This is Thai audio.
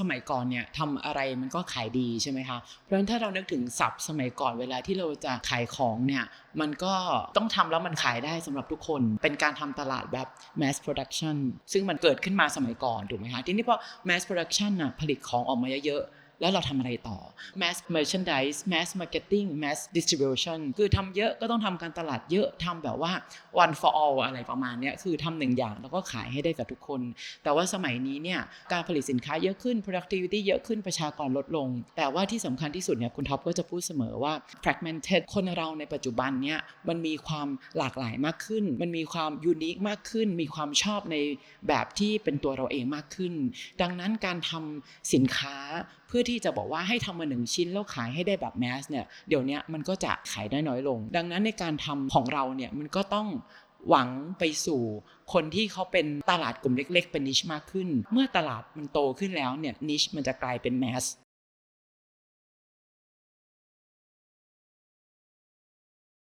สมัยก่อนเนี่ยทำอะไรมันก็ขายดีใช่ไหมคะเพราะฉะนั้นถ้าเรานึกถึงศัพท์สมัยก่อนเวลาที่เราจะขายของเนี่ยมันก็ต้องทำแล้วมันขายได้สำหรับทุกคน เป็นการทำตลาดแบบ mass production ซึ่งมันเกิดขึ้นมาสมัยก่อนถูกไหมคะทีนี้พอ mass production น่ะผลิตของออกมาเยอะๆ แล้วเราทำอะไรต่อ mass merchandise mass marketing mass distribution คือทำเยอะก็ต้องทำการตลาดเยอะทำแบบว่า one for all อะไรประมาณนี้คือทำหนึ่งอย่างแล้วก็ขายให้ได้กับทุกคน แต่ว่าสมัยนี้เนี่ยการผลิตสินค้าเยอะขึ้น productivity เยอะขึ้นประชากรลดลง แต่ว่าที่สำคัญที่สุดเนี่ยคุณท็อปก็จะพูดเสมอว่า fragmented คนเราในปัจจุบันเนี่ยมันมีความหลากหลายมากขึ้น มันมีความยูนิคมากขึ้น มีความชอบในแบบที่เป็นตัวเราเองมากขึ้น ดังนั้นการทำสินค้าเพื่อที่จะบอกว่าให้ทำมาหนึ่งชิ้นแล้วขายให้ได้แบบแมสเนี่ยเดี๋ยวนี้มันก็จะขายได้น้อยลง ดังนั้นในการทำของเราเนี่ยมันก็ต้องหวังไปสู่คนที่เขาเป็นตลาดกลุ่มเล็ก ๆ เป็นนิชมากขึ้น เมื่อตลาดมันโตขึ้นแล้วเนี่ยนิชมันจะกลายเป็นแมส